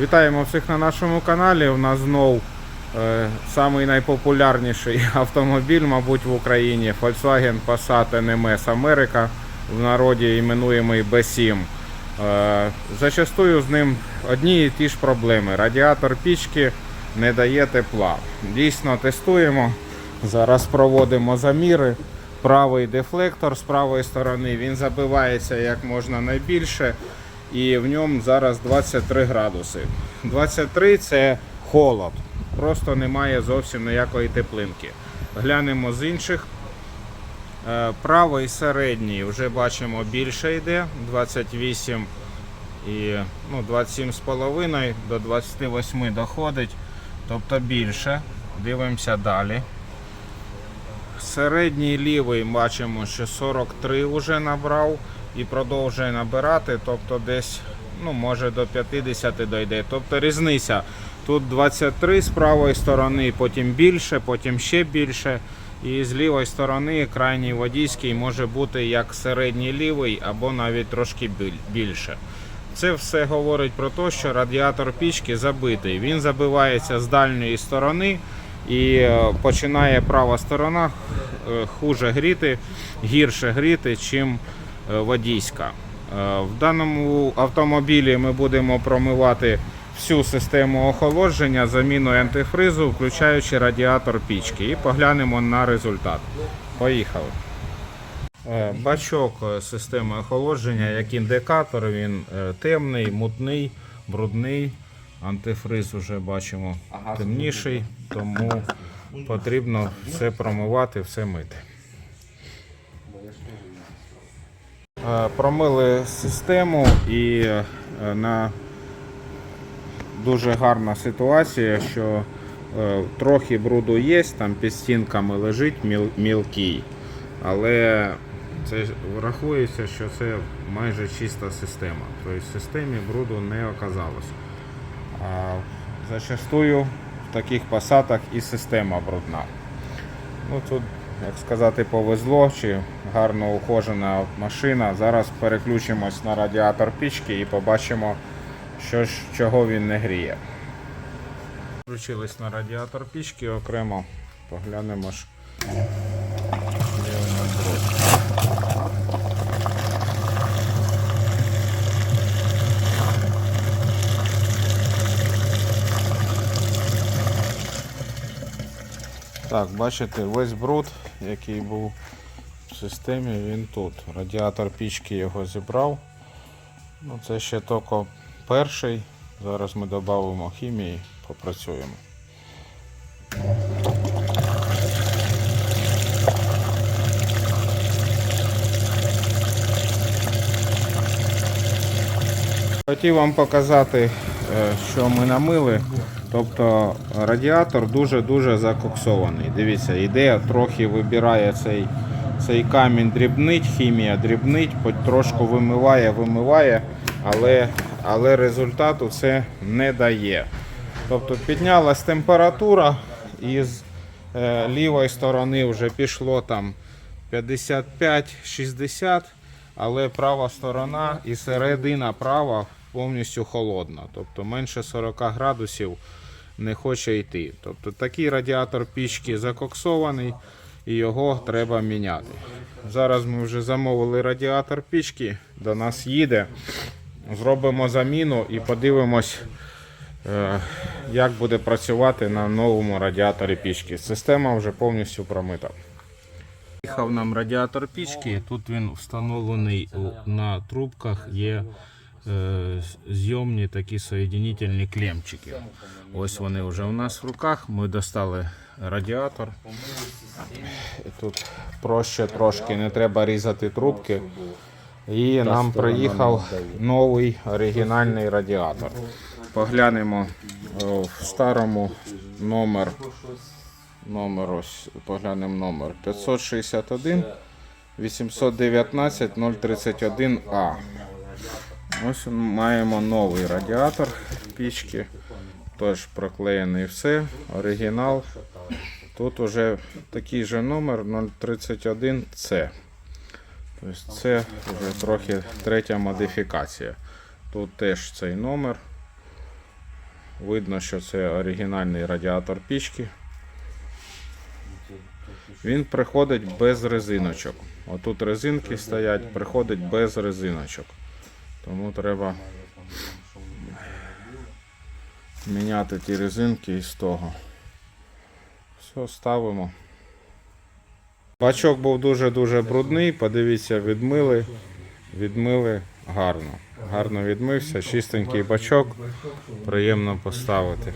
Вітаємо всіх на нашому каналі. У нас знов е, самий найпопулярніший автомобіль, мабуть, в Україні Volkswagen Passat NMS Америка, в народі іменуємий B7. Е, зачастую з ним одні і ті ж проблеми. Радіатор пічки не дає тепла. Дійсно тестуємо. Зараз проводимо заміри. Правий дефлектор з правої сторони він забивається як можна найбільше. І в ньому зараз 23 градуси. 23 це холод. Просто немає зовсім ніякої теплинки. глянемо з інших. Е, Правий середній вже бачимо більше йде. 28 і ну, 27,5 до 28 доходить. Тобто більше. Дивимося далі. Середній лівий бачимо, що 43 вже набрав і продовжує набирати, тобто десь ну, може до 50 дойде. Тобто різниця. Тут 23 з правої сторони, потім більше, потім ще більше. І з лівої сторони крайній водійський може бути як середній лівий або навіть трошки більше. Це все говорить про те, що радіатор пічки забитий. Він забивається з дальньої сторони і е, починає права сторона е, хуже гріти, гірше гріти, е, водійська. Е, В даному автомобілі ми будемо промивати всю систему охолодження, заміну антифризу, включаючи радіатор пічки. І поглянемо на результат. Поїхали. Е, Бачок е, системи охолодження як індикатор, він е, темний, мутний, брудний. Антифриз вже бачимо темніший, тому потрібно все промивати, все мити. Промили систему і е, на дуже гарна ситуація, що е, трохи бруду є, там під стінками лежить міл, мілкий, але це врахується, що це майже чиста система. Тобто в системі бруду не оказалось. А зачастую в таких посадах і система брудна. Ну тут, як сказати, повезло чи гарно ухожена машина. Зараз переключимось на радіатор пічки і побачимо, що ж, чого він не гріє. Включились на радіатор пічки окремо. Поглянемо ж. де у нас. Так, бачите, весь бруд, який був в системі, він тут. Радіатор пічки його зібрав. Ну, це ще тільки перший. Зараз ми додамо хімії, попрацюємо. Хотів вам показати, е, що ми намили. Тобто радіатор дуже-дуже закоксований. Дивіться, ідея трохи вибирає цей, цей камінь дрібнить, хімія дрібнить, потрошку вимиває, вимиває, але, але результату це не дає. Тобто піднялась температура і з е, лівої сторони вже пішло там 55-60, але права сторона і середина права повністю холодна. Тобто менше 40 градусів не хоче йти. Тобто такий радіатор пічки закоксований і його треба міняти. Зараз ми вже замовили радіатор пічки, до нас їде. Зробимо заміну і подивимось, е, як буде працювати на новому радіаторі пічки. Система вже повністю промита. Їхав нам радіатор пічки. Тут він встановлений на трубках. Є зйомні такі соєдинительні клемчики. Ось вони вже у нас в руках. Ми достали радіатор. Тут проще трошки, не треба різати трубки. І нам приїхав новий оригінальний радіатор. Поглянемо в старому номер. Номер ось поглянемо номер 561 819 031 А. Ось маємо новий радіатор пічки. Теж проклеєний все. Оригінал. Тут уже такий же номер 031 С. Тобто це вже трохи третя модифікація. Тут теж цей номер. видно, що це оригінальний радіатор пічки. Він приходить без резиночок. Отут резинки стоять, приходить без резиночок. Тому треба міняти ті резинки із того. Все, ставимо. Бачок був дуже-дуже брудний, подивіться, відмили. Відмили гарно. Гарно відмився, чистенький бачок. Приємно поставити.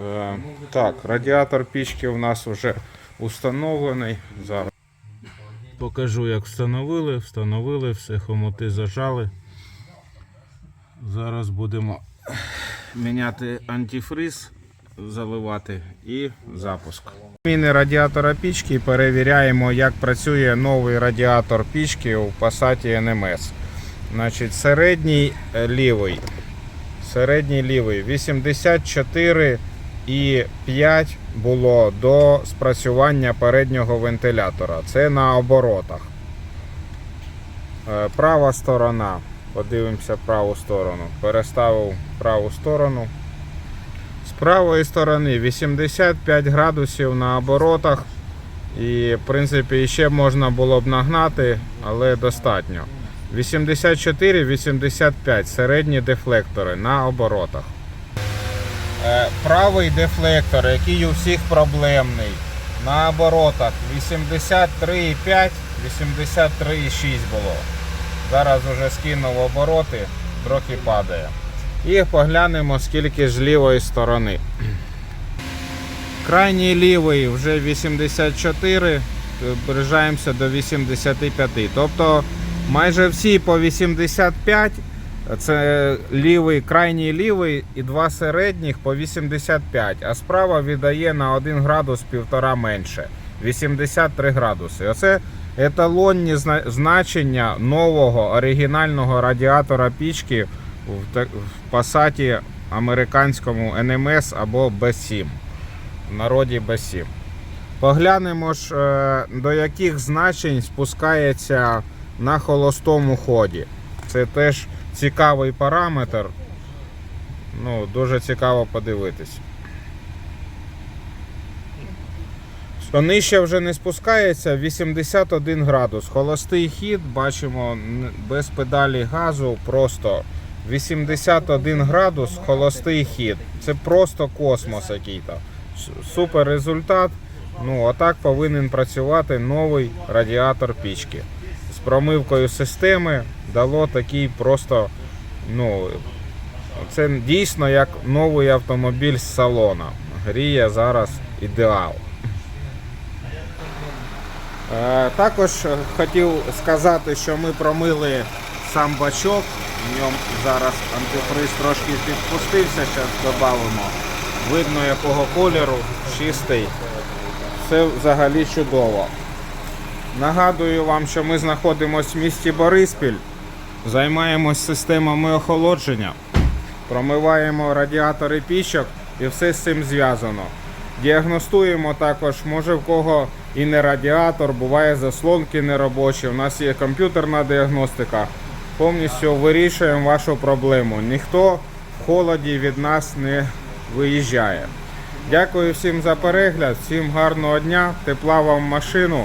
Е, так, радіатор пічки у нас вже установлений. Зараз. Покажу, як встановили. Встановили, все хомути зажали. Зараз будемо міняти антифриз, заливати і запуск. Міни радіатора пічки перевіряємо, як працює новий радіатор пічки у Passat NMS. Значить, середній е, лівий. Середній лівий 84 і 5 було до спрацювання переднього вентилятора. Це на оборотах. Е, Права сторона. Подивимося праву сторону. Переставив праву сторону. З правої сторони 85 градусів на оборотах. І, в принципі, ще можна було б нагнати, але достатньо. 84-85 середні дефлектори на оборотах. Е, Правий дефлектор, який у всіх проблемний, на оборотах 83,5, 83,6 було. Зараз вже скинув обороти, трохи падає. І поглянемо, скільки з лівої сторони. Крайній лівий вже 84, приближаємося до 85. Тобто майже всі по 85. Це лівий, крайній лівий і два середніх по 85, а справа віддає на 1 градус півтора менше. 83 градуси. Оце еталонні значення нового оригінального радіатора пічки в, Passat американському NMS або B7. В народі B7. Поглянемо ж, е, до яких значень спускається на холостому ході. Це теж цікавий параметр. Ну, дуже цікаво подивитись. Що нижче вже не спускається 81 градус. Холостий хід, бачимо, без педалі газу, просто 81 градус, холостий хід. Це просто космос який-то. Супер результат. Ну, отак повинен працювати новий радіатор пічки. Промивкою системи дало такий просто, ну, це дійсно як новий автомобіль з салона. Гріє зараз ідеал. Е, Також хотів сказати, що ми промили сам бачок. В ньому зараз антифриз трошки підпустився, зараз додамо. Видно якого кольору, чистий. Все взагалі чудово. Нагадую вам, що ми знаходимося в місті Бориспіль, займаємось системами охолодження, промиваємо радіатори пічок і все з цим зв'язано. Діагностуємо також, може в кого і не радіатор, буває заслонки неробочі. У нас є комп'ютерна діагностика. Повністю вирішуємо вашу проблему. Ніхто в холоді від нас не виїжджає. Дякую всім за перегляд, всім гарного дня, тепла вам машину.